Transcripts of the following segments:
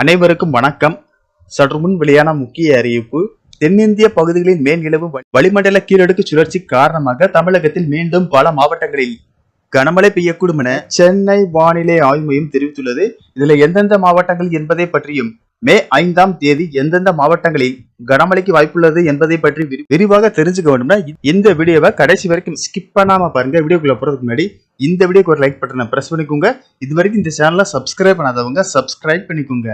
அனைவருக்கும் வணக்கம். சற்று முன் வெளியான முக்கிய அறிவிப்பு தென்னிந்திய பகுதிகளின் மேல் நிலவு வளிமண்டல கீழடுக்கு சுழற்சி காரணமாக தமிழகத்தில் மீண்டும் பல மாவட்டங்களில் கனமழை பெய்யக்கூடும் என சென்னை வானிலை ஆய்வு மையம் தெரிவித்துள்ளது. இதுல எந்தெந்த மாவட்டங்கள் என்பதை பற்றியும் மே ஐந்தாம் தேதி எந்தெந்த மாவட்டங்களில் கனமழைக்கு வாய்ப்புள்ளது என்பதை பற்றி விரி- விரிவாக தெரிஞ்சுக்க வேண்டும்னா இந்த வீடியோவை கடைசி வரைக்கும் ஸ்கிப் பண்ணாம பாருங்க. வீடியோக்குள்ள போறதுக்கு முன்னாடி இந்த வீடியோக்கு ஒரு லைக் பட்டனை பிரஸ் பண்ணிக்கோங்க. இது வரைக்கும் இந்த சேனலை சப்ஸ்கிரைப் பண்ணாதவங்க சப்ஸ்கிரைப் பண்ணிக்கோங்க.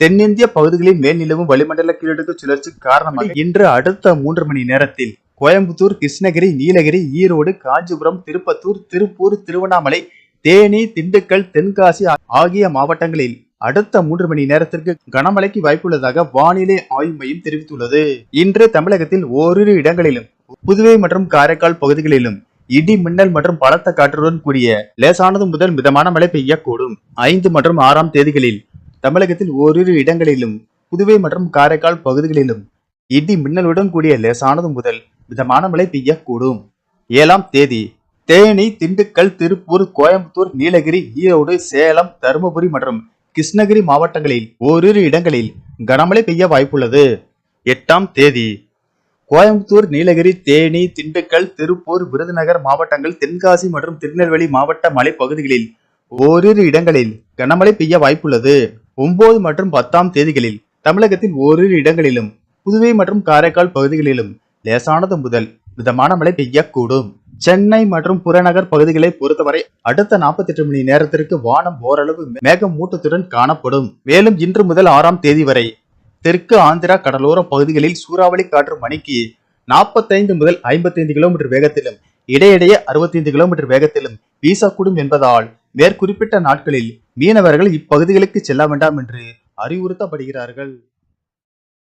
தென்னிந்திய பகுதிகளில் மேல்நிலவும் வளிமண்டல கீழடுக்கு சுழற்சி காரணமாக இன்று அடுத்த மூன்று மணி நேரத்தில் கோயம்புத்தூர் கிருஷ்ணகிரி நீலகிரி ஈரோடு காஞ்சிபுரம் திருப்பத்தூர் திருப்பூர் திருவண்ணாமலை தேனி திண்டுக்கல் தென்காசி ஆகிய மாவட்டங்களில் அடுத்த மூன்று மணி நேரத்திற்கு கனமழைக்கு வாய்ப்புள்ளதாக வானிலை ஆய்வு மையம் தெரிவித்துள்ளது. இன்று தமிழகத்தில் ஓரிரு இடங்களிலும் புதுவை மற்றும் காரைக்கால் பகுதிகளிலும் இடி மின்னல் மற்றும் பலத்த காற்றுடன் கூடிய லேசானது முதல் மிதமான மழை பெய்யக்கூடும். ஐந்து மற்றும் ஆறாம் தேதிகளில் தமிழகத்தில் ஓரிரு இடங்களிலும் புதுவை மற்றும் காரைக்கால் பகுதிகளிலும் இடி மின்னலுடன் கூடிய லேசானது முதல் மிதமான மழை பெய்யக்கூடும். ஏழாம் தேதி தேனி திண்டுக்கல் திருப்பூர் கோயம்புத்தூர் நீலகிரி ஈரோடு சேலம் தருமபுரி மற்றும் கிருஷ்ணகிரி மாவட்டங்களில் ஓரிரு இடங்களில் கனமழை பெய்ய வாய்ப்புள்ளது. எட்டாம் தேதி கோயம்புத்தூர் நீலகிரி தேனி திண்டுக்கல் திருப்பூர் விருதுநகர் மாவட்டங்கள் தென்காசி மற்றும் திருநெல்வேலி மாவட்ட மலைப்பகுதிகளில் ஓரிரு இடங்களில் கனமழை பெய்ய வாய்ப்புள்ளது. ஒன்பது மற்றும் பத்தாம் தேதிகளில் தமிழகத்தின் ஓரிரு இடங்களிலும் புதுவை மற்றும் காரைக்கால் பகுதிகளிலும் லேசானது முதல் மிதமான மழை பெய்யக்கூடும். சென்னை மற்றும் புறநகர் பகுதிகளை பொறுத்தவரை அடுத்த 48 மணி நேரத்திற்கு வானம் ஓரளவு மேகமூட்டத்துடன் காணப்படும். மேலும் இன்று முதல் ஆறாம் தேதி வரை தெற்கு ஆந்திரா கடலோர பகுதிகளில் சூறாவளி காற்று மணிக்கு 45 முதல் 55 கிலோமீட்டர் வேகத்திலும் இடையிடையே 65 கிலோமீட்டர் வேகத்திலும் வீசக்கூடும் என்பதால் மேற்குறிப்பிட்ட நாட்களில் மீனவர்கள் இப்பகுதிகளுக்கு செல்ல வேண்டாம் என்று அறிவுறுத்தப்படுகிறார்கள்.